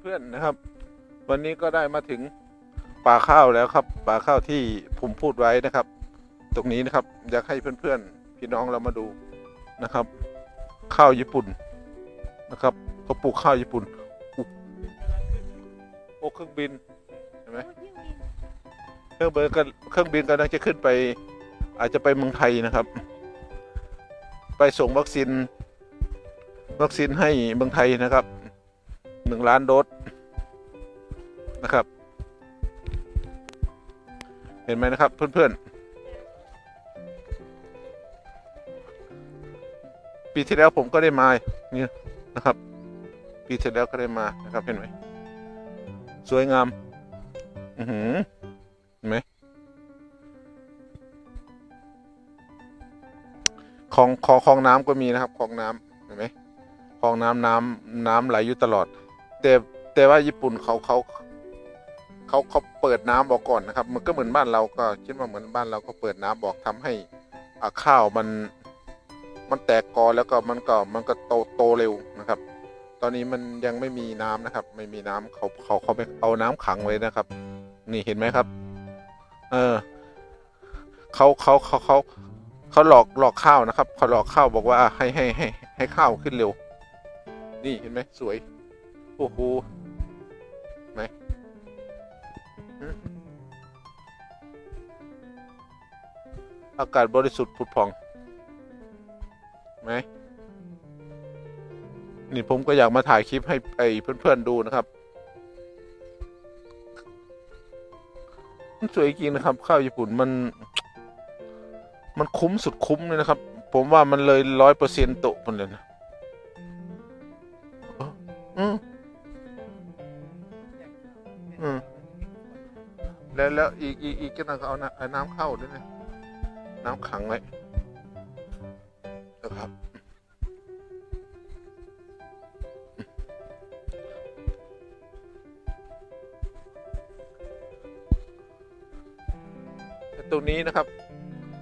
เพื่อนๆนะครับ วันนี้ก็ได้มาถึงป่าข้าวแล้วครับป่าข้าวที่ผมพูดไว้นะครับ ตรงนี้นะครับอยากให้เพื่อนๆพี่น้องเรามาดูนะครับ ข้าวญี่ปุ่นนะครับเขาปลูกข้าวญี่ปุ่นอุ๊ยโอ้เครื่องบินเห็นไหมเครื่องบินก็เครื่องบินกำลังจะขึ้นไป อาจจะไปเมืองไทยนะครับ ไปส่งวัคซีนวัคซีนให้เมืองไทยนะครับ หนึ่งล้านโดสนะครับ เห็นไหมนะครับเพื่อนๆ ปีที่แล้วผมก็ได้มาเนี่ยนะครับ ปีที่แล้วก็ได้มานะครับเห็นไหมสวยงาม อือหือเห็นไหมคลองคลองคลองน้ำก็มีนะครับคลองน้ำเห็นไหมคลองน้ำน้ำน้ำไหลอยู่ตลอด แต่แต่ว่าญี่ปุ่นเขาเขาเขาเขาเปิดน้ำออกก่อนนะครับ มันก็เหมือนบ้านเราก็คิดว่าเหมือนบ้านเราก็เปิดน้ำบอกทำให้อาข้าวมันมันแตกกอแล้วก็มันก็มันก็โตโตเร็วนะครับ ตอนนี้มันยังไม่มีน้ำนะครับ ไม่มีน้ำเขาเขาเขาไปเอาน้ำขังไว้นะครับ นี่เห็นไหมครับ เออเขาเขาเขาเขาเขาหลอกหลอกข้าวนะครับเขาหลอกข้าวบอกว่าให้ให้ให้ให้ข้าวขึ้นเร็ว นี่เห็นไหมสวย โอ้โหไหนอืมอากาศบริสุทธิ์ผุดผ่องไหมนี่ผมก็อยากมาถ่ายคลิปให้ไอ้เพื่อนๆดูนะครับมันสวยจริงนะครับ ข้าวญี่ปุ่นมัน มันคุ้มสุดคุ้มเลยนะครับ ผมว่ามันเลยร้อยเปอร์เซ็นต์โตะมันเลยนะอืม อืมแล้วแล้วอีกอีกอีกก็น่าเอาน้ำเอาน้ำเข้าด้วยนะน้ำขังไว้นะครับตรงนี้นะครับ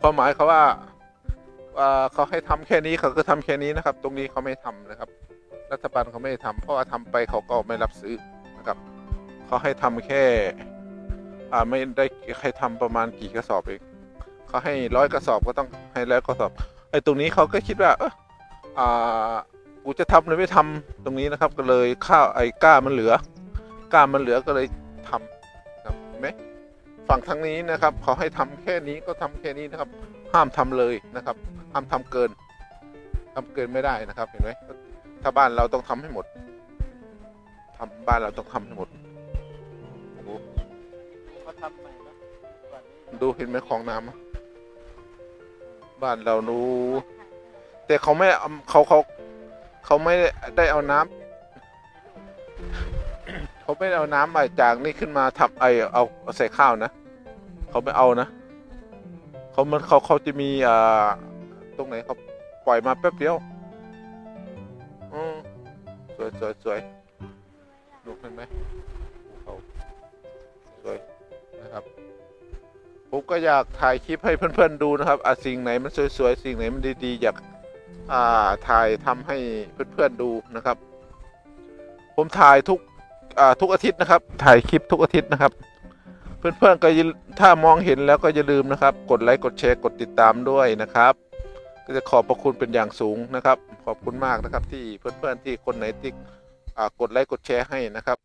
ความหมายเขาว่าเขาให้ทำแค่นี้เขาก็ทำแค่นี้นะครับ ตรงนี้เขาไม่ทำนะครับ รัฐบาลเขาไม่ได้ทำเพราะว่าทำไปเขาก็ไม่รับซื้อนะครับ เขาให้ทำแค่ อ่าไม่ได้ให้ทำประมาณกี่กระสอบเองเขาให้ร้อยกระสอบก็ต้องให้ร้อยกระสอบไอ้ตรงนี้เขาก็คิดว่าเอออ่ากูจะทำหรือไม่ทำตรงนี้นะครับ ก็เลยข้าวไอ้ก้ามันเหลือ ก้ามันเหลือก็เลยทำครับเห็นไหมฝั่งทางนี้นะครับเขาให้ทำแค่นี้ก็ทำแค่นี้นะครับ ห้ามทำเลยนะครับ ห้ามทำเกินทำเกินไม่ได้นะครับ เห็นไหมถ้าบ้านเราต้องทำให้หมดทำบ้านเราต้องทำให้หมด ทำใหม่นะวันนี้ดูเห็นไหมคลองน้ำอะบ้านเรานู้ แต่เขาไม่เอาเขาเขาเขาไม่ได้เอาน้ำ เขาไม่ได้เอาน้ำมาจากนี่ขึ้นมาทำไอเอาเอาใส่ข้าวนะ เขาไม่เอานะเขามันเขาเขาจะมีอ่าตรงไหนเขาปล่อยมาแป๊บเดียวอืมสวยสวยสวยดูเห็นไหมเขาสวย ผมก็อยากถ่ายคลิปให้เพื่อนๆดูนะครับอะสิ่งไหนมันสวยๆสิ่งไหนมันดีๆอยากอ่าถ่ายทำให้เพื่อนๆดูนะครับ ผมถ่ายทุกอ่าทุกอาทิตย์นะครับ ถ่ายคลิปทุกอาทิตย์นะครับ เพื่อนๆก็ถ้ามองเห็นแล้วก็อย่าลืมนะครับ กดไลค์กดแชร์กดติดตามด้วยนะครับ ก็จะขอบพระคุณเป็นอย่างสูงนะครับ ขอบคุณมากนะครับที่เพื่อนๆที่คนไหนที่กดไลค์กดแชร์ให้นะครับ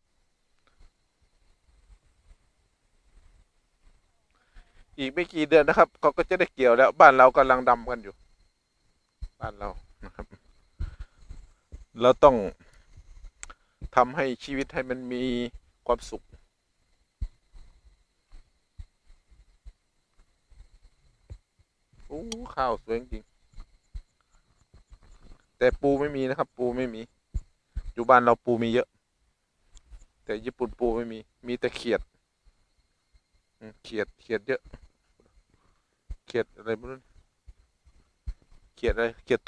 อีกไม่กี่เดือนนะครับเขาก็จะได้เกี่ยวแล้ว บ้านเรากำลังดำกันอยู่ บ้านเรานะครับ เราต้องทำให้ชีวิตให้มันมีความสุข โอ้ข้าวสวยจริง แต่ปูไม่มีนะครับ ปูไม่มี อยู่บ้านเราปูมีเยอะ แต่ญี่ปุ่นปูไม่มี มีแต่เขียด เขียด เขียดเยอะ เขียดอะไรไม่รู้เขียดอะไรเขียดตัว